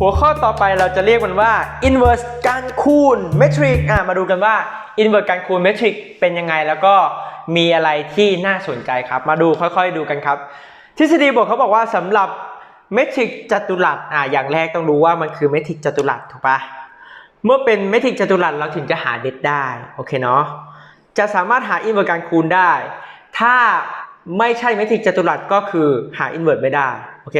หัวข้อต่อไปเราจะเรียกมันว่า inverse การคูณ metric อะมาดูกันว่า inverse การคูณ metric เป็นยังไงแล้วก็มีอะไรที่น่าสนใจครับ มาดูค่อยๆดูกันครับ ทฤษฎีบวกเขาบอกว่าสำหรับเมทริกจัตุรัสอะอย่างแรกต้องรู้ว่ามันคือเมทริกจัตุรัสถูกปะเมื่อเป็นเมทริกจัตุรัสเราถึงจะหาเด็ดได้โอเคเนาะจะสามารถหาอินเวอร์การคูณได้ ถ้าไม่ใช่เมทริกจัตุรัสก็คือหาอินเวอร์ไม่ได้ อเค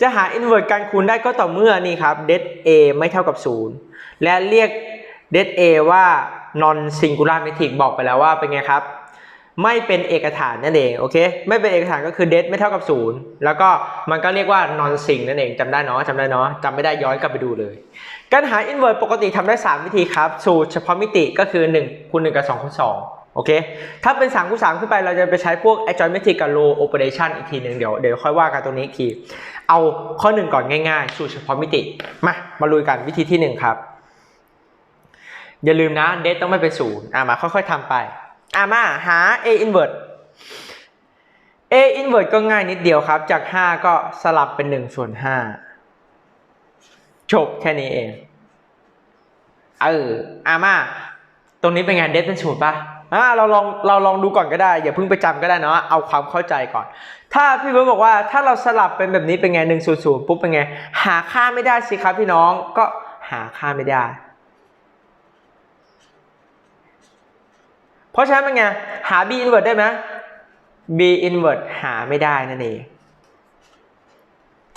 จะหาอินเวอร์การคูณได้ก็ต่อเมื่อนี่ครับเด a ไม่เท่ากับ 0 และเรียกเด a ว่า non singular metric บอกไปแล้วว่าเป็นไงครับ ไม่เป็นเอกฐานนั่นเองโอเคไม่เป็นเอกฐานก็คือเดไม่เท่ากับ 0 แล้วก็มันก็เรียกว่า non sing นั่นเองจำได้เนาะจำได้เนาะจำไม่ได้ย้อนกลับไปดูเลย การหา inverse ปกติทำได้ 3 วิธีครับสูตรเฉพาะมิติก็คือ1คูณ1กับ2คูณ2 โอเค ถ้าเป็น3คูณ3ขึ้นไปเราจะไปใช้พวก adjoint metric กับ row operation อีกทีหนึ่งเดี๋ยวเดี๋ยวค่อยว่ากันตรงนี้อีกที เอาข้อ1ก่อนง่ายๆ สูตรเฉพาะมิติ มา มาลุยกันวิธีที่ 1 ครับ อย่าลืมนะเดต้องไม่เป็นศูนย์อะมาค่อยๆทำไปอะมาหา a inverse a inverse ก็ง่ายนิดเดียวครับ จาก 5 ก็สลับเป็น 1 ส่วน 5 จบแค่นี้เอง เอออะมา ตรงนี้เป็นไงเดเป็นศูนย์ปะ อะเราลองเราลองดูก่อนก็ได้ อย่าเพิ่งไปจำก็ได้เนาะเอาความเข้าใจก่อน ถ้าพี่เบิร์ดบอกว่าถ้าเราสลับเป็นแบบนี้เป็นไงหนึ่งศูนย์ศูนย์ปุ๊บเป็นไง หาค่าไม่ได้สิครับพี่น้องก็หาค่าไม่ได้ เพราะฉะนั้นเป็นไงหา b inverse ได้ไหม b inverse หาไม่ได้นั่นเอง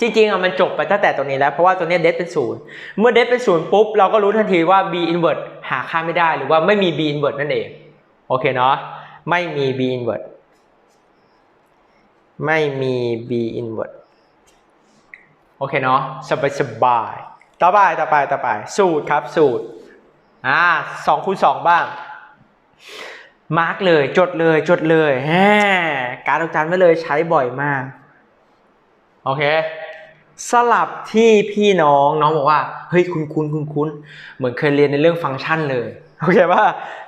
จริงๆอะมันจบไปตั้งแต่ตรงนี้แล้วเพราะว่าตัวนี้เดเป็นศูนย์เมื่อเดเป็นศูนย์ปุ๊บเราก็รู้ทันทีว่า b inverse หาค่าไม่ได้หรือว่าไม่มี b inverse นั่นเอง โอเคเนาะไม่มี b inverse ไม่มี b inverse โอเคเนาะสบายสบายๆต่อไปต่อไปต่อไป สูตรครับสูตรอ่าสองคูณสองบ้าง มาร์กเลยจดเลยจดเลยแฮการดอกจันไว้เลยใช้บ่อยมาก โอเค สลับที่พี่น้องน้องบอกว่า เฮ้ยคุณคุณคุณคุณเหมือนเคยเรียนในเรื่องฟังก์ชันเลย โอเคป่ะ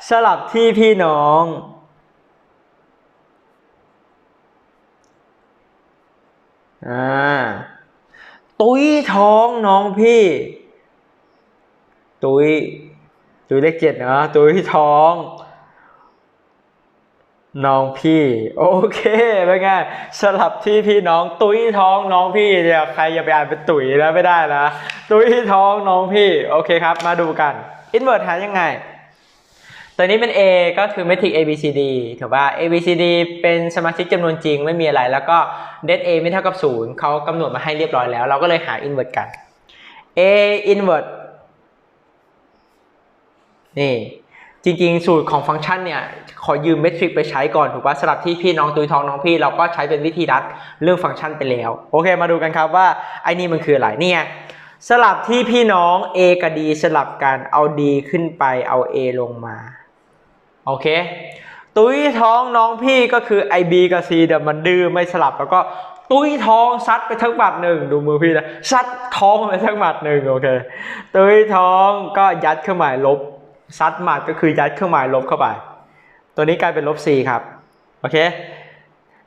สลับที่พี่น้อง อ่า ตุ้ยท้องน้องพี่ ตุ้ย ตุ้ยเลขเจ็ดนะตุ้ยท้อง น้องพี่ โอเคเป็นไงสลับที่พี่น้อง ตุ้ยท้องน้องพี่เดี๋ยวใครอย่าไปอ่านเป็นตุ๋ยนะไม่ได้นะตุ้ยท้องน้องพี่ โอเคครับ มาดูกัน invert หายังไง ตัวนี้เป็น A ก็คือ metric A B C D ถือว่า A B C D เป็นสมาชิกจำนวนจริงไม่มีอะไร แล้วก็ det A ไม่เท่ากับ 0เขากำหนดมาให้เรียบร้อยแล้ว เราก็เลยหา invert กัน A invert นี่จริงๆ สูตรของฟังก์ชันเนี่ย ขอยืมเมทริกไปใช้ก่อนถูกปะสลับที่พี่น้องตุยทองน้องพี่เราก็ใช้เป็นวิธีรัดเรื่องฟังก์ชันไปแล้ว โอเคมาดูกันครับว่าไอ้นี่มันคืออะไรเนี่ยสลับที่พี่น้อง A กับ D สลับกันเอา D ขึ้นไปเอา A ลงมา โอเค ตุ้ยท้องน้องพี่ก็คือ i b กับ c เดี๋ยวมันดื้อไม่สลับแล้วก็ตุ้ยท้องซัดไปทั้งหมัดหนึ่งดูมือพี่นะซัดท้องไปทั้งหมัดหนึ่งโอเค ตุ้ยท้องก็ยัดเครื่องหมายลบซัดหมัดก็คือยัดเครื่องหมายลบเข้าไป ตัวนี้กลายเป็นลบ c ครับโอเค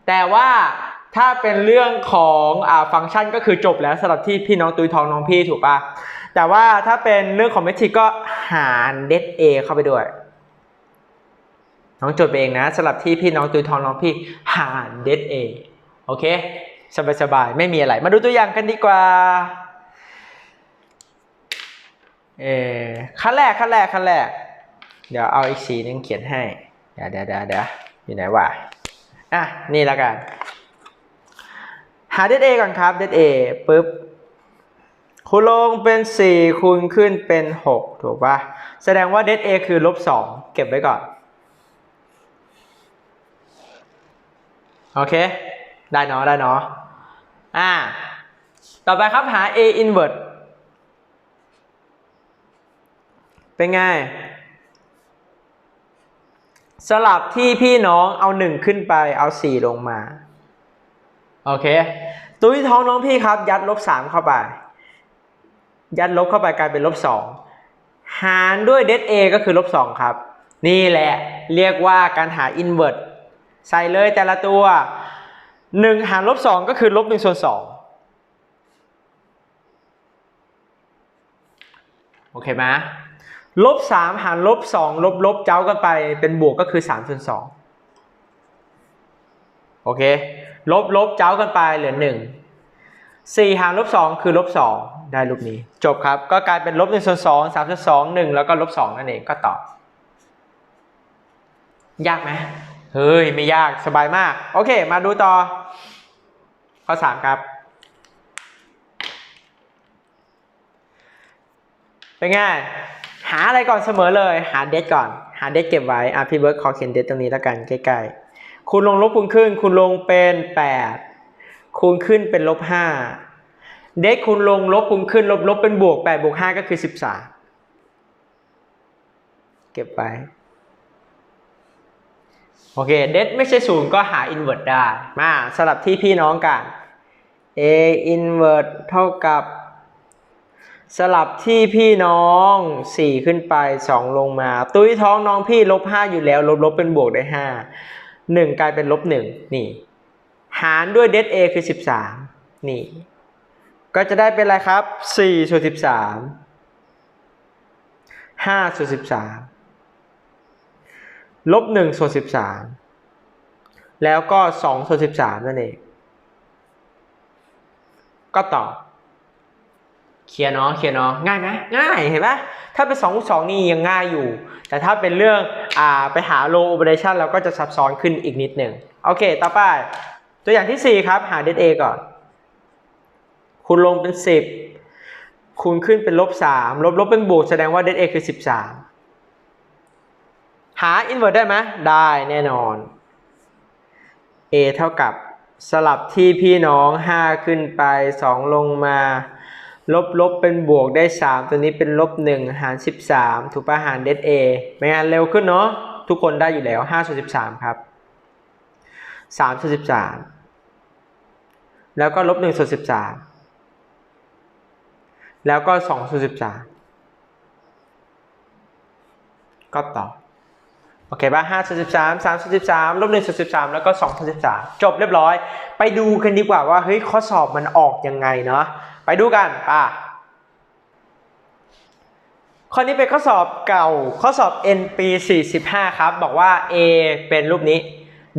แต่ว่าถ้าเป็นเรื่องของอ่าฟังก์ชันก็คือจบแล้วสำหรับที่พี่น้องตุ้ยทองน้องพี่ถูกปะแต่ว่าถ้าเป็นเรื่องของเมทริกก็หารเด a เข้าไปด้วย น้องจดไปเองนะสลับที่พี่น้องตุยทองน้องพี่หารเดทเอโอเคสบายๆไม่มีอะไร มาดูตัวอย่างกันดีกว่าเออขั้นแรกขั้นแรกขั้นแรก เดี๋ยวเอาอีกสีนึงเขียนให้ เดี๋ยวเดี๋ยวเดี๋ยวเดี๋ยวอยู่ไหนวะอะ นี่แล้วกัน หาเดทเอก่อนครับเดทเอปุ๊บคูณลงเป็น 4คูณขึ้นเป็น 6 ถูกปะแสดงว่าเดทเอคือลบ2เก็บไว้ก่อน โอเค ได้เนาะได้เนาะอ่า ต่อไปครับหา a inverse เป็นไง สลับที่พี่น้องเอา1ขึ้นไปเอา4ลงมา โอเค ตุ้ยท้องน้องพี่ครับ ยัดลบ3เข้าไป ยัดลบเข้าไปกลายเป็นลบ2หารด้วยเด a ก็คือลบ2ครับ นี่แหละ เรียกว่าการหา inverse ใส่เลยแต่ละตัว1หารลบ2ก็คือลบ1ส่วน2โอเคไหมลบสามหารลบสองลบลบเจ้ากันไปเป็นบวกก็คือสามส่วนสองโอเคลบลบเจ้ากันไปเหลือหนึ่งสี่หารลบสองคือลบสองได้รูปนี้ จบครับก็กลายเป็นลบหนึ่งส่วนสองสามส่วนสองหนึ่งแล้วก็ลบสองนั่นเองก็ตอบ ยากไหม เฮ้ย ไม่ยากสบายมาก โอเค มาดูต่อ ข้อสามครับ เป็นไง หาอะไรก่อนเสมอเลย หาเดทก่อน หาเดทเก็บไว้ อะ พี่เบิร์ดขอเขียนเดทตรงนี้แล้วกันใกล้ๆ คูณลงลบคูณขึ้น คูณลงเป็นแปดคูณขึ้นเป็นลบห้าเดทคูณลงลบคูณขึ้น ลบลบเป็นบวกแปดบวกห้าก็คือสิบสามเก็บไว้ โอเคเดทไม่ใช่ศูนย์ก็หาอินเวอร์ได้มาสลับที่พี่น้องกัน a inverse เท่ากับ สลับที่พี่น้อง 4 ขึ้นไป 2 ลงมา ตุ้ยท้องน้องพี่ลบ 5 อยู่แล้ว ลบลบเป็นบวกได้ 5 1 กลายเป็นลบ 1 นี่ หารด้วยเด a เอคือ 13 นี่ ก็จะได้เป็นอะไรครับ4ส่วน13 5ส่วน13 ลบ1ส่วน13แล้วก็2ส่วน13นั่นเอง ก็ตอบเคลียร์เนาะเคลียร์เนาะง่ายไหมง่ายเห็นปะถ้าเป็น2คูณ2นี่ยังง่ายอยู่ แต่ถ้าเป็นเรื่องอ่าไปหา low operation เราก็จะซับซ้อนขึ้นอีกนิดหนึ่งโอเค ต่อไป ตัวอย่างที่ 4 ครับ หา det a ก่อนคูณลงเป็น 10คูณขึ้นเป็นลบ3ลบลบเป็นบวกแสดงว่า det a คือ 13 หา inverse ได้ไหมได้แน่นอน a เท่ากับสลับที่พี่น้อง 5 ขึ้นไป 2 ลงมา ลบลบเป็นบวกได้ 3 ตัวนี้เป็นลบ 1 หาร 13 ถูกปะหารเดทเอไม่งั้นเร็วขึ้นเนาะทุกคนได้อยู่แล้ว5ส่วน13 ครับ3ส่วน13 แล้วก็ลบ1ส่วน13 แล้วก็2ส่วน13 ก็ต่อ โอเคป่ะ5ส่วน13 3ส่วน13ลบ1ส่วน13แล้วก็2ส่วน13จบเรียบร้อย ไปดูกันดีกว่าว่าเฮ้ยข้อสอบมันออกยังไงเนาะไปดูกันป่ะข้อนี้เป็นข้อสอบเก่าข้อสอบ N ปี45 ครับ บอกว่า A เป็นรูปนี้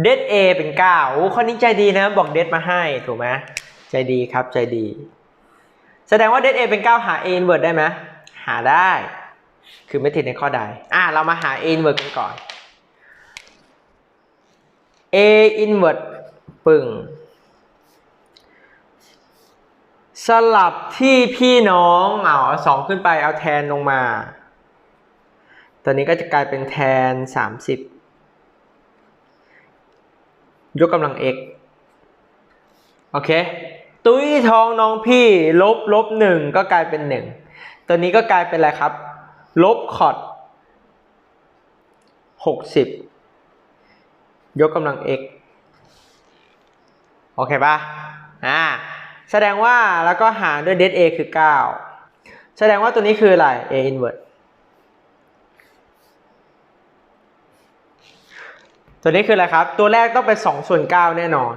det A เป็น9โอ้ข้อนี้ใจดีนะ บอก det มาให้ถูกไหมใจดีครับใจดี แสดงว่า det A เป็น 9 หา A inverse ได้ไหมหาได้ คือไม่ติดในข้อใด อะ เรามาหา A inverse กันก่อน A inverse ปึ่ง สลับที่พี่น้องเอาสองขึ้นไปเอาแทนลงมาตอนนี้ก็จะกลายเป็นแทน 30 ยกกำลัง x โอเค ตุ้ยทองน้องพี่ลบลบหนึ่งก็กลายเป็นหนึ่ง ตัวนี้ก็กลายเป็นอะไรครับ ลบคอดหกสิบ ยกกำลัง x โอเคป่ะอ่าแสดงว่าแล้วก็หารด้วย det a คือ 9 แสดงว่าตัวนี้คืออะไร a inverse ตัวนี้คืออะไรครับ ตัวแรกต้องเป็น2ส่วน9แน่นอน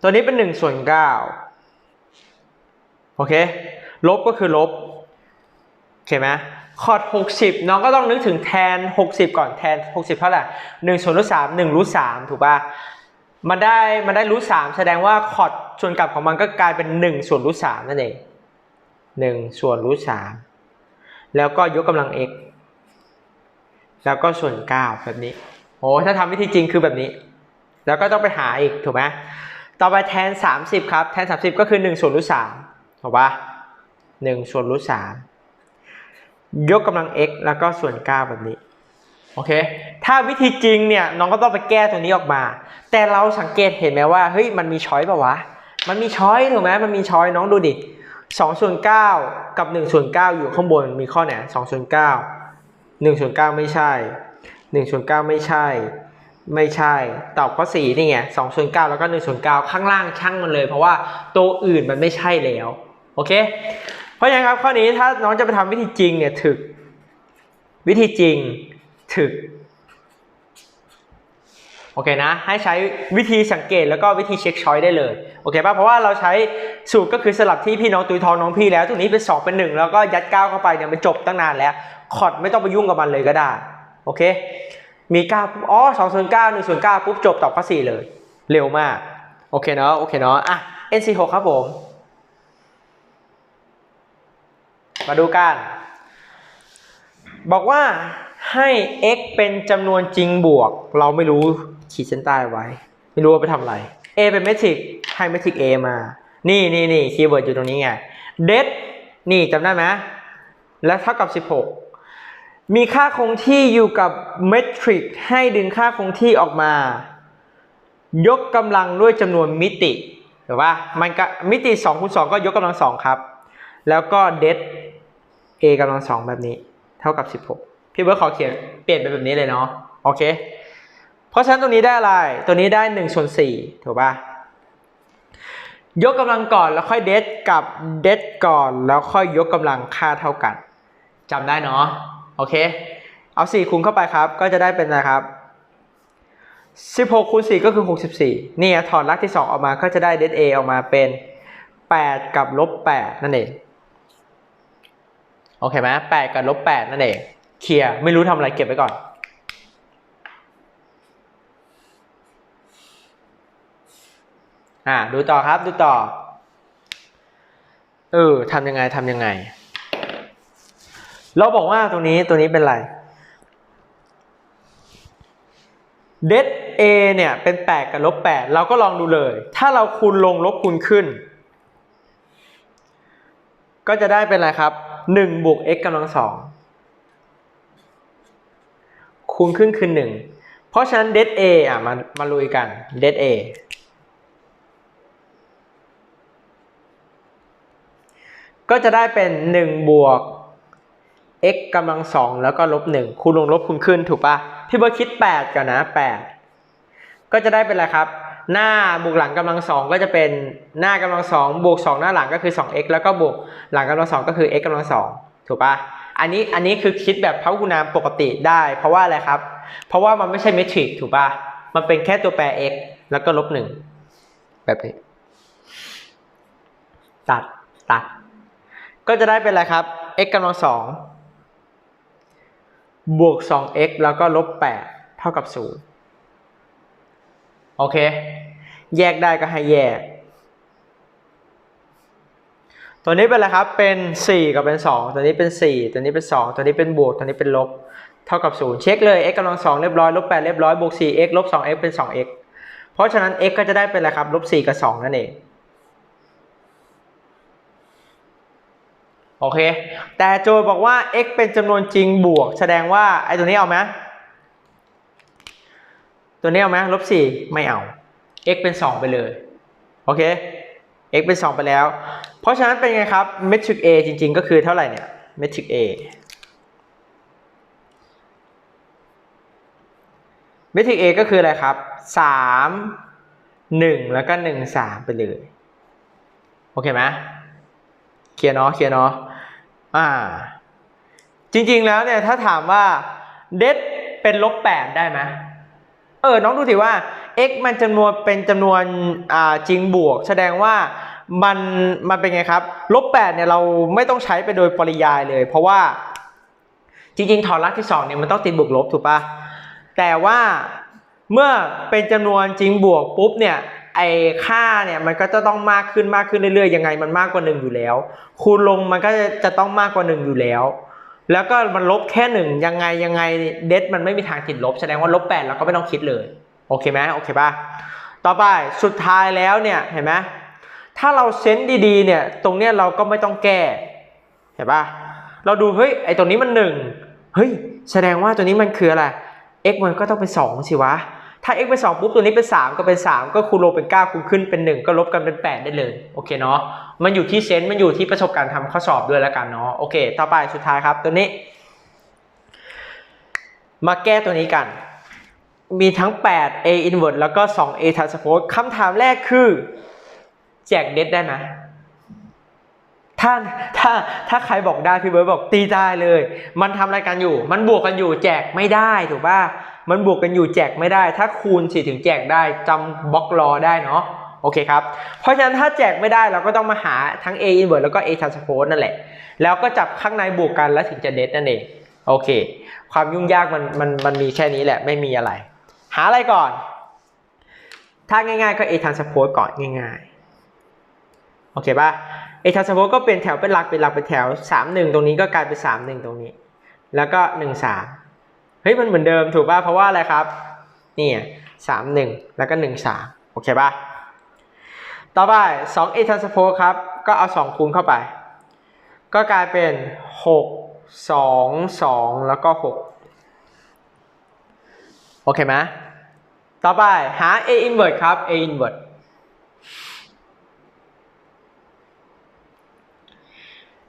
ตัวนี้เป็น1ส่วน9โอเค ลบก็คือลบ โอเคไหม คอร์ด60 น้องก็ต้องนึกถึงแทน 60 ก่อนแทน 60 เท่าไหร่1ส่วนรูท3 1รูท3ถูกป่ะมันได้มันได้รูท3แสดงว่าคอร์ดส่วนกลับของมันก็กลายเป็น 1 ส่วนรูท3นั่นเอง1ส่วนรูท3แล้วก็ยกกำลัง x แล้วก็ส่วน 9 แบบนี้โอ้ถ้าทำวิธีจริงคือแบบนี้ แล้วก็ต้องไปหาอีกถูกไหมต่อไปแทน 30 ครับ แทน 30 ก็คือ 1 ส่วนรูท3ถูกปะ1ส่วนรูท3 ยกกำลัง x แล้วก็ส่วน 9 แบบนี้ โอเค ถ้าวิธีจริงเนี่ยน้องก็ต้องไปแก้ตัวนี้ออกมา แต่เราสังเกตเห็นไหมว่าเฮ้ยมันมีช้อยป่าวะ มันมีช้อยถูกไหมมันมีช้อยน้องดูดิ2ส่วน9กับ1ส่วน9อยู่ข้างบนมีข้อไหน2ส่วน9 1ส่วน9ไม่ใช่1ส่วน9ไม่ใช่ ไม่ใช่ ตอบข้อ4นี่ไง2ส่วน9แล้วก็1ส่วน9ข้างล่างช่างมันเลย เพราะว่าตัวอื่นมันไม่ใช่แล้ว โอเค เพราะฉะนั้นครับข้อนี้ถ้าน้องจะไปทำวิธีจริงเนี่ยถึก วิธีจริงถึกโอเคนะ ให้ใช้วิธีสังเกตแล้วก็วิธีเช็คช้อยได้เลยโอเคป่ะเพราะว่าเราใช้สูตรก็คือสลับที่พี่น้องตุยทองน้องพี่แล้วตรงนี้เป็น 2 เป็น 1 แล้วก็ยัด9เข้าไปเนี่ยมันจบตั้งนานแล้วคอร์ดไม่ต้องไปยุ่งกับมันเลยก็ได้โอเค มี9ปุ๊บอ๋อ2ส่วน9 1ส่วน9ปุ๊บจบตอบข้อ4เลย เร็วมากโอเคเนาะโอเคเนาะอะ NC6 ครับผม มาดูกัน บอกว่าให้ x เป็นจำนวนจริงบวก เราไม่รู้ขีดเส้นใต้ไว้ ไม่รู้ว่าไปทำอะไร a เป็นเมทริกให้เมทริก a มา นี่นี่นี่คีย์เวิร์ดอยู่ตรงนี้ไง det นี่จำได้ไหมและเท่ากับ 16 มีค่าคงที่อยู่กับเมทริกให้ดึงค่าคงที่ออกมา ยกกำลังด้วยจำนวนมิติหรือว่ามันก็มิติ2คูณ2ก็ยกกำลัง2ครับ แล้วก็เด a กำลัง2แบบนี้ เท่ากับ 16 พี่เบิร์ดขอเขียนเปลี่ยนเป็นแบบนี้เลยเนาะโอเค เพราะฉะนั้นตัวนี้ได้อะไร ตัวนี้ได้1ส่วน4ถูกปะยกกำลังก่อนแล้วค่อยเดทกับเดทก่อนแล้วค่อยยกกำลังค่าเท่ากันจำได้เนาะโอเค เอา 4คูณเข้าไปครับ ก็จะได้เป็นอะไรครับ16คูณ4ก็คือ 64นี่ไงถอดรากที่ 2 ออกมาก็จะได้เด a ออกมาเป็น 8 กับลบ8นั่นเอง โอเคไหม8กับลบ8นั่นเอง เคลียร์ไม่รู้ทำอะไรเก็บไว้ก่อน อ่าดูต่อครับดูต่อ เออทำยังไงทำยังไง เราบอกว่าตรงนี้ตัวนี้เป็นอะไรเด a เนี่ยเป็น 8 กับลบ8เราก็ลองดูเลย ถ้าเราคูณลงลบคูณขึ้น ก็จะได้เป็นอะไรครับ 1บวก x กำลังสองคูณขึ้นคือ 1 เพราะฉะนั้นเด a อะมามาลุยกันเด a ก็จะได้เป็น 1 บวก x กำลังสองแล้วก็ลบ 1 คูณลงลบคูณขึ้นถูกปะพี่เบิร์ดคิด 8ก่อนนะ 8 ก็จะได้เป็นอะไรครับ หน้าบวกหลังกำลังสองก็จะเป็นหน้ากำลังสองบวก2หน้าหลังก็คือ 2x แล้วก็บวกหลังกำลังสองก็คือ x กำลังสองถูกปะอันนี้อันนี้คือคิดแบบพหุนามปกติได้ เพราะว่าอะไรครับ เพราะว่ามันไม่ใช่เมทริกถูกปะมันเป็นแค่ตัวแปร x แล้วก็ลบหนึ่งแบบนี้ ตัดตัด ก็จะได้เป็นอะไรครับ x กำลังสองบวก 2x แล้วก็ลบ 8 เท่ากับ 0 โอเค แยกได้ก็ให้แยก ตัวนี้เป็นอะไรครับ เป็น 4 กับเป็น 2 ตัวนี้เป็น 4 ตัวนี้เป็น 2 ตัวนี้เป็นบวก ตัวนี้เป็นลบ เท่ากับ 0 เช็คเลย x กำลัง2เรียบร้อยลบ8เรียบร้อยบวก 4x ลบ 2x เป็น 2x เพราะฉะนั้น x ก็จะได้เป็นอะไรครับลบ 4 กับ 2 นั่นเอง โอเค แต่โจทย์บอกว่า x เป็นจำนวนจริงบวก แสดงว่าไอ้ตัวนี้เอาไหม ตัวนี้เอาไหมลบสี่ไม่เอา x เป็น 2 ไปเลย โอเค x เป็น 2 ไปแล้ว เพราะฉะนั้นเป็นไงครับเมทริก a จริง ๆ ก็คือเท่าไหร่เนี่ยเมทริก a เมทริก a ก็คืออะไรครับ 3 1 แล้วก็ 1 3 ไปเลย โอเคไหมเคลียร์เนาะเคลียร์เนาะอ่า จริง ๆ แล้วเนี่ย ถ้าถามว่าเดเป็นลบ 8 ได้ไหม เออ น้องดูสิว่า x มันจำนวนเป็นจำนวนอ่าจริงบวก แสดงว่ามันมันเป็นไงครับลบ8เนี่ยเราไม่ต้องใช้ไปโดยปริยายเลย เพราะว่าจริงๆถอดรากที่2เนี่ยมันต้องติดบวกลบถูกปะแต่ว่าเมื่อเป็นจำนวนจริงบวกปุ๊บเนี่ยไอ้ค่าเนี่ยมันก็จะต้องมากขึ้นมากขึ้นเรื่อยๆยังไงมันมากกว่า 1 อยู่แล้ว คูณลงมันก็จะต้องมากกว่า 1 อยู่แล้ว แล้วก็มันลบแค่หนึ่งยังไงยังไงเดดมันไม่มีทางติดลบ แสดงว่าลบแปดเราก็ไม่ต้องคิดเลย โอเคไหมโอเคป่ะ ต่อไปสุดท้ายแล้วเนี่ย เห็นไหมถ้าเราเซนส์ดีๆ เนี่ย ตรงเนี้ยเราก็ไม่ต้องแก้ เห็นป่ะ เราดู เฮ้ย ไอตรงนี้มันหนึ่งเฮ้ย แสดงว่าตัวนี้มันคืออะไร x มันก็ต้องเป็นสองสิวะ ถ้า x เป็น 2 ปุ๊บตัวนี้เป็น 3 ก็เป็น 3 ก็คูณลงเป็น 9คูณขึ้นเป็น 1 ก็ลบกันเป็น 8 ได้เลยโอเคเนาะมันอยู่ที่เซนส์มันอยู่ที่ประสบการณ์ทำข้อสอบด้วยแล้วกันเนาะโอเค ต่อไปสุดท้ายครับตัวนี้ มาแก้ตัวนี้กัน มีทั้ง 8 a inverse แล้วก็2 a transpose คำถามแรกคือ แจกเด็ดได้ไหมถ้าถ้าถ้าใครบอกได้พี่เบิร์ดบอกตีได้เลย มันทำอะไรกันอยู่ มันบวกกันอยู่แจกไม่ได้ถูกป่ะ มันบวกกันอยู่แจกไม่ได้ ถ้าคูณสิถึงแจกได้จำบล็อกรอได้เนาะโอเคครับ เพราะฉะนั้นถ้าแจกไม่ได้เราก็ต้องมาหาทั้ง A inverse แล้วก็ A transpose นั่นแหละ แล้วก็จับข้างในบวกกันแล้วถึงจะเดทนั่นเอง โอเค ความยุ่งยากมันมันมันมีแค่นี้แหละไม่มีอะไร หาอะไรก่อน ถ้าง่ายๆก็ A transpose ก่อนง่ายๆ โอเคป่ะ A transpose ก็เป็นแถวเป็นหลักเป็นหลักเป็นแถว 3 1 ตรงนี้ก็กลายเป็น 3 1 ตรงนี้ แล้วก็ 1 3 เฮ้ยมันเหมือนเดิมถูกป่ะเพราะว่าอะไรครับนี่สามหนึ่งแล้วก็หนึ่งสามโอเคป่ะต่อไปสอง A transpose ครับก็เอาสองคูณเข้าไป ก็กลายเป็นหกสองสองแล้วก็หกโอเคไหมต่อไปหา A inverse ครับ A inverse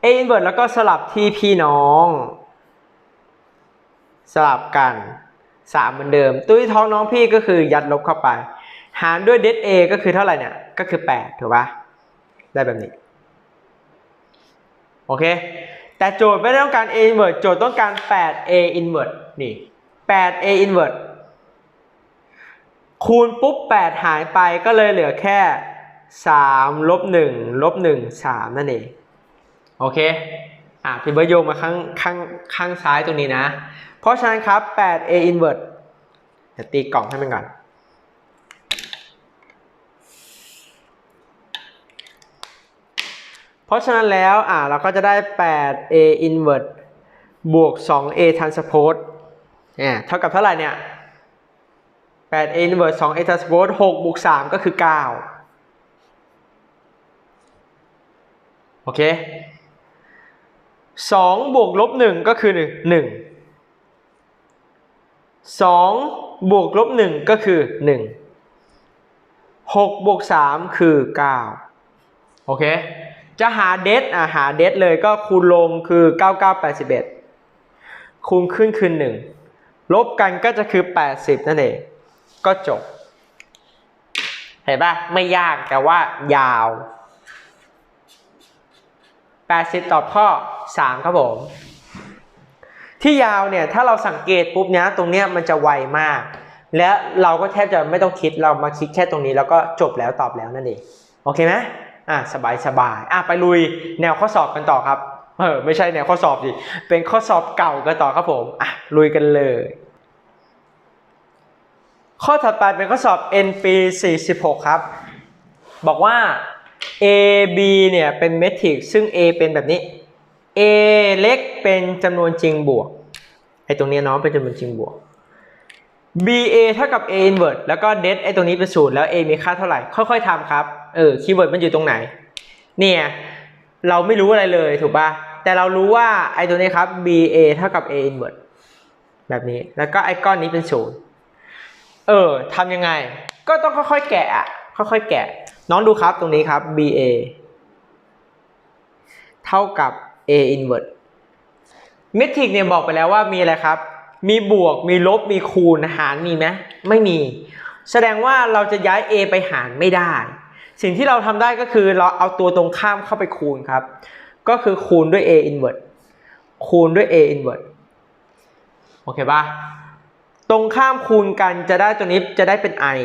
A inverse แล้วก็สลับที่พี่น้อง สลับกัน 3 เหมือนเดิม ตุ้ยท้องน้องพี่ก็คือยัดลบเข้าไป หารด้วยเด A ก็คือเท่าไหร่เนี่ย ก็คือ 8 ถูกปะได้แบบนี้ โอเค แต่โจทย์ไม่ได้ต้องการ A inverse โจทย์ต้องการ 8A inverse นี่ 8A inverse คูณปุ๊บ 8 หายไปก็เลยเหลือแค่ 3 ลบ 1 ลบ 1 3 นั่นเอง โอเค อะพี่เบิร์โยงมาข้างข้างข้างซ้ายตรงนี้นะ เพราะฉะนั้นครับ 8A inverse เดี๋ยวตีกล่องให้มันก่อน เพราะฉะนั้นแล้วอะเราก็จะได้ 8A inverse บวก 2A transpose เนี่ยเท่ากับเท่าไหร่เนี่ย 8A inverse 2A transpose 6บวก3ก็คือ 9 โอเคสองบวกลบหนึ่งก็คือหนึ่ งหนึ่งสองบวกลบหนึ่งก็คือหนึ่งหกบวกสามคือเก้าโอเค จะหาเดทอะหาเดทเลยก็คูณลงคือเก้าเก้าแปดสิบเอ็ดคูณขึ้นคือหนึ่งลบกันก็จะคือแปดสิบนั่นเอง ก็จบ เห็นปะไม่ยากแต่ว่ายาว 80 ตอบข้อ 3 ครับผม ที่ยาวเนี่ยถ้าเราสังเกตปุ๊บเนี้ยตรงเนี้ยมันจะไวมาก และเราก็แทบจะไม่ต้องคิดเรามาคิดแค่ตรงนี้แล้วก็จบแล้วตอบแล้วนั่นเองโอเคไหมอะสบายสบายอะไปลุยแนวข้อสอบกันต่อครับเออไม่ใช่แนวข้อสอบดิเป็นข้อสอบเก่ากันต่อครับผมอะลุยกันเลย ข้อถัดไปเป็นข้อสอบ NP 46 ครับ บอกว่า A B เนี่ยเป็นเมทริกซ์ซึ่ง A เป็นแบบนี้ A เล็กเป็นจำนวนจริงบวกไอตรงเนี้ยเน้องเป็นจำนวนจริงบวก B A เท่ากับ A inverse แล้วก็เดไอตรงนี้เป็นศูนย์แล้ว A มีค่าเท่าไหร่ ค่อยๆทำครับเออคีย์เวิร์ดมันอยู่ตรงไหน เนี่ยเราไม่รู้อะไรเลยถูกป่ะแต่เรารู้ว่าไอตัวนี้ครับ B A เท่ากับ A inverse แบบนี้แล้วก็ไอก้อนนี้เป็นศูนย์เออทำยังไง ก็ต้องค่อยๆแกะอะค่อยๆแกะ น้องดูครับตรงนี้ครับ BA เท่ากับ A inverse เมทริกเนี่ยบอกไปแล้วว่ามีอะไรครับ มีบวก มีลบ มีคูณ หารมีไหมไม่มี แสดงว่าเราจะย้าย A ไปหารไม่ได้ สิ่งที่เราทำได้ก็คือเราเอาตัวตรงข้ามเข้าไปคูณครับ ก็คือคูณด้วย A inverse คูณด้วย A inverse โอเคปะตรงข้ามคูณกันจะได้ตัวนี้จะได้เป็น i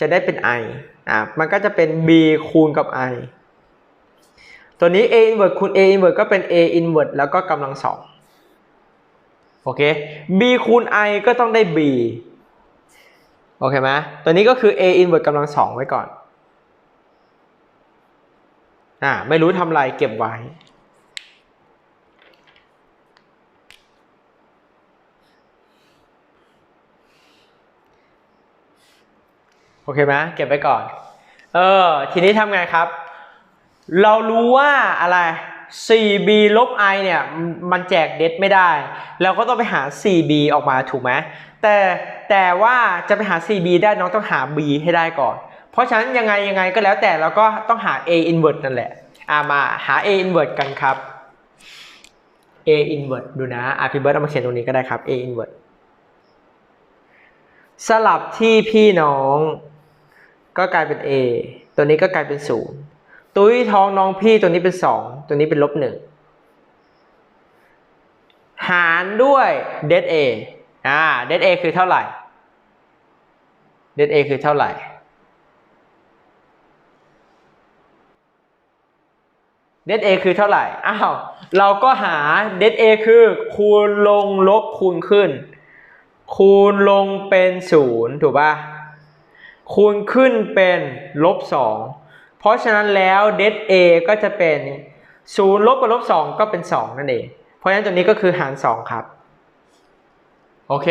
จะได้เป็น i อะ มันก็จะเป็น b คูณกับ i ตัวนี้ a inverse คูณ a inverse ก็เป็น a inverse แล้วก็กำลังสองโอเค b คูณ i ก็ต้องได้ b โอเคไหมตัวนี้ก็คือ a inverse กำลังสองไว้ก่อนอ่าไม่รู้ทำไรเก็บไว้ โอเคไหมเก็บไว้ก่อน เออ ทีนี้ทำไงครับ เรารู้ว่าอะไร 4b ลบ i เนี่ย มันแจกเด็ดไม่ได้ เราก็ต้องไปหา 4b ออกมาถูกไหมแต่แต่ว่าจะไปหา 4b ได้น้องต้องหา b ให้ได้ก่อน เพราะฉะนั้นยังไงยังไงก็แล้วแต่เราก็ต้องหา a inverse นั่นแหละอ่ามาหา a inverse กันครับ a inverse ดูนะอะพี่เบิร์ดเอามาเขียนตรงนี้ก็ได้ครับ a inverse สลับที่พี่น้อง ก็กลายเป็น A ตัวนี้ก็กลายเป็น0 ตุ้ยท้องน้องพี่ตัวนี้เป็นสองตัวนี้เป็นลบหนึ่งหารด้วยเดทเออ่าเดทเอคือเท่าไหร่เดทเอคือเท่าไหร่เดทเอคือเท่าไหร่ อ้าว เราก็หาเดทเอคือ คูณลงลบคูณขึ้น คูณลงเป็นศูนย์ถูกปะ่ะ คูณขึ้นเป็นลบสอง เพราะฉะนั้นแล้วเดด a ก็จะเป็นศูนย์ลบกับลบสองก็เป็นสองนั่นเอง เพราะฉะนั้นตัวนี้ก็คือหารสองครับ โอเค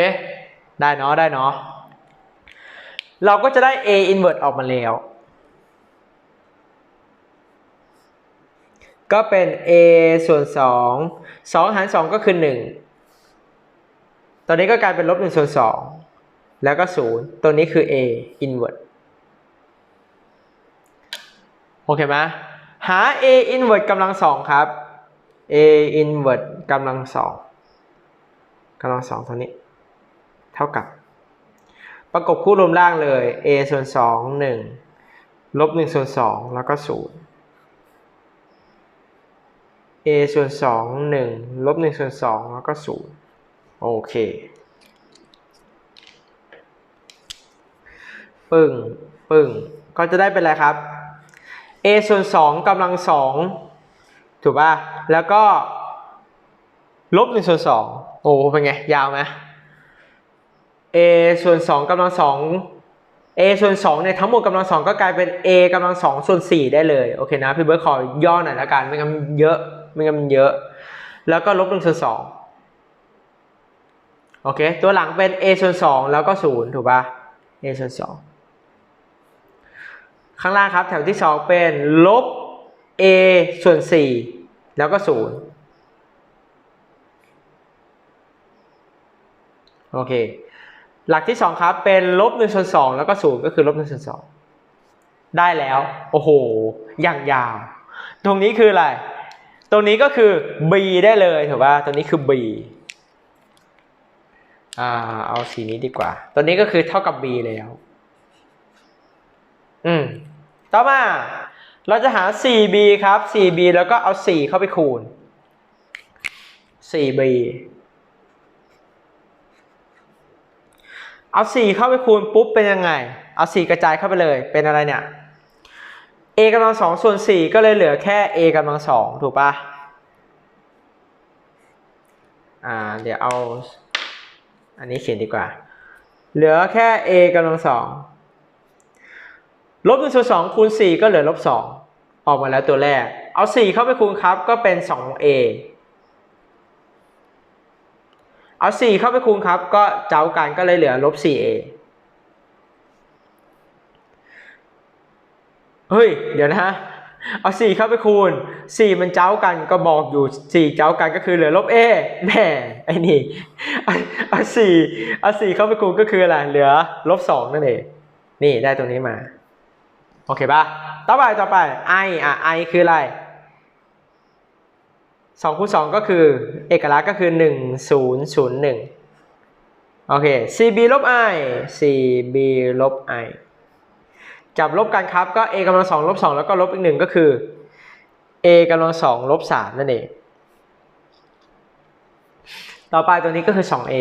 ได้เนาะได้เนาะเราก็จะได้ a inverse ออกมาแล้ว ก็เป็น a ส่วน 2 2 หาร 2 ก็คือ 1 ตอนนี้ก็กลายเป็นลบ1ส่วน2แล้วก็ 0 ตัวนี้คือ a inverse โอเคไหมหา a inverse กำลัง2ครับ a inverse กำลัง2กำลัง2ตัวนี้ เท่ากับ ประกบคู่รวมล่างเลย a ส่วน2 1ลบ1ส่วน2แล้วก็0 a ส่วนสองหนึ่งลบหนึ่งส่วนสองแล้วก็ศูนย์โอเคปึ้งปึ้งก็จะได้เป็นอะไรครับ a ส่วนสองกำลังสองถูกป่ะ แล้วก็ลบหนึ่งส่วนสองโอ้เป็นไง ยาวไหม a ส่วนสองกำลังสอง a ส่วน2เนี่ยทั้งหมดกำลังสองก็กลายเป็น a กำลังสองส่วน4ได้เลย โอเคนะ พี่เบิร์ดขอย่อหน่อยละกันไม่งั้นเยอะไม่งั้นเยอะ แล้วก็ลบ1ส่วน2โอเค ตัวหลังเป็น a ส่วน2แล้วก็ 0 ถูกป่ะ a ส่วน2 ข้างล่างครับแถวที่ 2 เป็นลบ a ส่วน 4 แล้วก็ 0 โอเค หลักที่ 2 ครับเป็นลบ1ส่วน2แล้วก็ 0 ก็คือลบ1ส่วน2ได้แล้ว โอ้โห อย่างยาว ตรงนี้คืออะไร ตรงนี้ก็คือ b ได้เลยถูกป่ะตัวนี้คือ b อ่าเอาสีนี้ดีกว่า ตัวนี้ก็คือเท่ากับ b แล้ว อืม ต่อมา เราจะหา 4b ครับ 4b แล้วก็เอา 4 เข้าไปคูณ 4b เอา 4 เข้าไปคูณปุ๊บเป็นยังไง เอา 4 กระจายเข้าไปเลย เป็นอะไรเนี่ย a กำลังสองส่วน 4 ก็เลยเหลือแค่ a กำลังสองถูกปะอ่า เดี๋ยวเอา อันนี้เขียนดีกว่า เหลือแค่ a กำลังสอง ลบ1ส่วน2คูณ4ก็เหลือลบ2องออกมาแล้วตัวแรก เอา4เข้าไปคูณครับก็เป็น 2a เอา4เข้าไปคูณครับ ก็เจ้ากันก็เลยเหลือลบ 4a เฮ้ย เดี๋ยวนะ เอา4เข้าไปคูณ4มันเจ้ากันก็บอกอยู่4เจ้ากันก็คือเหลือลบ a แหม่ไอ้นี่เอาเอา4เอา4เข้าไปคูณก็คืออะไรเหลือลบ2นั่นเองนี่ได้ตรงนี้มา โอเคป่ะ ต่อไปต่อไป i อะ i คืออะไรสองคูณสองก็คือ เอกลักษณ์ก็คือหนึ่งศูนย์ศูนย์หนึ่งโอเค cb ลบ i cb ลบ i จับลบกันครับก็ a กำลังสองลบสองแล้วก็ลบอีกหนึ่งก็คือ a กำลังสองลบสามนั่นเอง ต่อไปตัวนี้ก็คือ 2a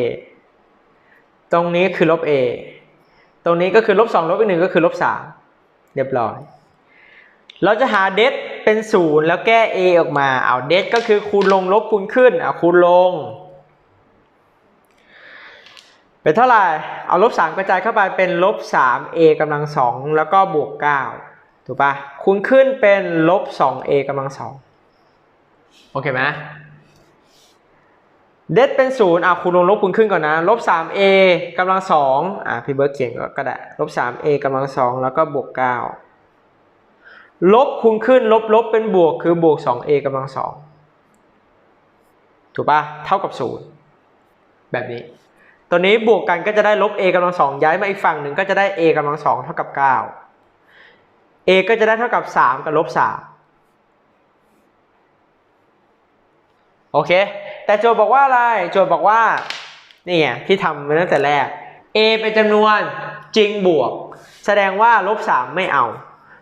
ตรงนี้คือลบ a ตรงนี้ก็คือลบสองลบอีกหนึ่งก็คือลบสาม เรียบร้อย เราจะหาเด d เป็นศูนย์แล้วแก้ a ออกมา เอาเด d ก็คือคูณลงลบคูณขึ้น เอาคูณลง เป็นเท่าไหร่ เอาลบสามกระจายเข้าไปเป็นลบสาม a กำลังสองแล้วก็บวกเก้าถูกปะคูณขึ้นเป็นลบสอง a กำลังสองโอเคไหม เด d เป็นศูนย์อะคูณลงลบคูณขึ้นก่อนนะลบสาม a กำลังสองอะพี่เบิร์ดเขียนก็ได้ลบสาม a กำลังสองแล้วก็บวกเก้าลบคูณขึ้นลบลบเป็นบวกคือบวก 2a กำลังสองถูกปะเท่ากับ 0 แบบนี้ ตัวนี้บวกกันก็จะได้ลบ a กำลังสองย้ายมาอีกฝั่งหนึ่งก็จะได้ a กำลังสองเท่ากับ 9 a ก็จะได้เท่ากับ 3 กับลบ3โอเค แต่โจทย์บอกว่าอะไร โจทย์บอกว่านี่ไงที่ทำมาตั้งแต่แรก a เป็นจำนวนจริงบวก แสดงว่าลบ3ไม่เอา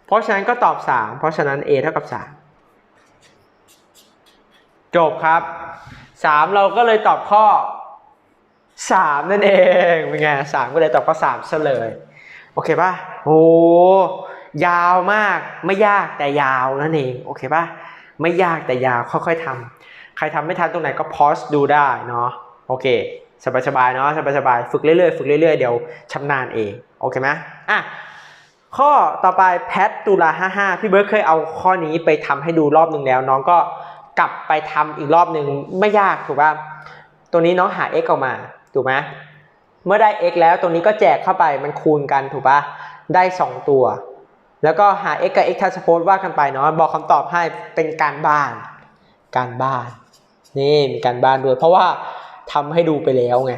เพราะฉะนั้นก็ตอบ 3 เพราะฉะนั้น a เท่ากับ 3 จบครับ 3 เราก็เลยตอบข้อ 3 นั่นเองเป็นไง3ก็เลยตอบข้อ3ซะเลย โอเคป่ะ โอ้ยาวมากไม่ยากแต่ยาวนั่นเอง โอเคป่ะ ไม่ยากแต่ยาวค่อยๆทำ ครทำไม่ทันตรงไหนก็พอสดูได้เนาะโอเคสบายๆเนาะสบายๆฝึกเรื่อยๆฝึกเรื่อยๆเดี๋ยวชำนาญเองโอเคไหมอะข้อต่อไปแพทตุลา55 พี่เบิร์ดเคยเอาข้อนี้ไปทำให้ดูรอบหนึ่งแล้ว น้องก็กลับไปทำอีกรอบหนึ่งไม่ยากถูกป่ะตัวนี้น้องหา x ออกมาถูกไหมเมื่อได้ x แล้วตรงนี้ก็แจกเข้าไปมันคูณกันถูกป่ะได้ 2 ตัว แล้วก็หา x กับ x transpose ว่ากันไปเนาะบอกคำตอบให้เป็นการบ้าน การบ้าน นี่มีการบ้านด้วย เพราะว่าทำให้ดูไปแล้วไง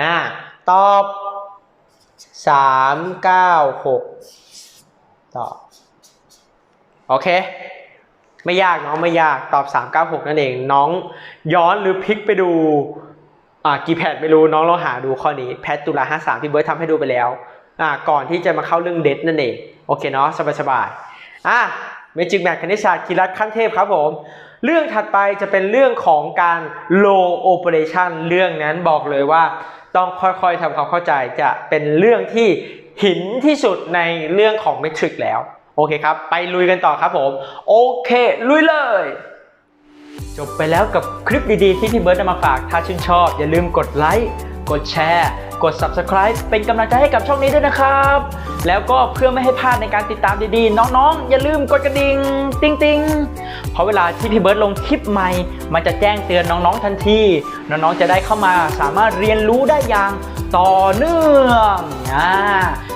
อ่าตอบสามเก้าหกตอบโอเค ไม่ยากน้องไม่ยากตอบ 396 นั่นเองน้องย้อนหรือพลิกไปดูอ่ากี่แพทไม่รู้น้องลองหาดูข้อนี้แพทตุลา53พี่เบิร์ดทำให้ดูไปแล้วอ่าก่อนที่จะมาเข้าเรื่องเด็ดนั่นเอง โอเคเนาะสบายๆอะเมจิกแมทคณิตศาสตร์กีฬาขั้นเทพครับผม เรื่องถัดไปจะเป็นเรื่องของการ low operation เรื่องนั้นบอกเลยว่า ต้องค่อยๆทำความเข้าใจจะเป็นเรื่องที่หินที่สุดในเรื่องของเมทริกแล้ว โอเคครับ ไปลุยกันต่อครับผม โอเค ลุยเลยจบไปแล้วกับคลิปดีๆที่พี่เบิร์ดนำมาฝาก ถ้าชื่นชอบ อย่าลืมกดไลค์ กดแชร์ กด Subscribe เป็นกำลังใจให้กับช่องนี้ด้วยนะครับ แล้วก็เพื่อไม่ให้พลาดในการติดตามดีๆ น้องๆ อย่าลืมกดกระดิ่งติ๊งติงๆเพราะเวลาที่พี่เบิร์ดลงคลิปใหม่ มันจะแจ้งเตือนน้องๆทันที น้องๆจะได้เข้ามาสามารถเรียนรู้ได้อย่างต่อเนื่องอ่า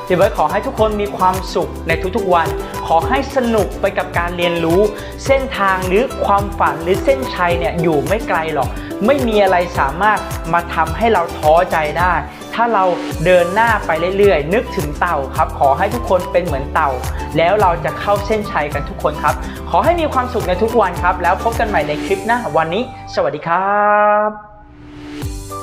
พี่เบิร์ดขอให้ทุกคนมีความสุขในทุกๆวัน ขอให้สนุกไปกับการเรียนรู้ เส้นทางหรือความฝันหรือเส้นชัยเนี่ยอยู่ไม่ไกลหรอก ไม่มีอะไรสามารถมาทำให้เราท้อใจได้ ถ้าเราเดินหน้าไปเรื่อยๆ นึกถึงเต่าครับ ขอให้ทุกคนเป็นเหมือนเต่า แล้วเราจะเข้าเส้นชัยกันทุกคนครับ ขอให้มีความสุขในทุกวันครับ แล้วพบกันใหม่ในคลิปหน้าวันนี้ สวัสดีครับ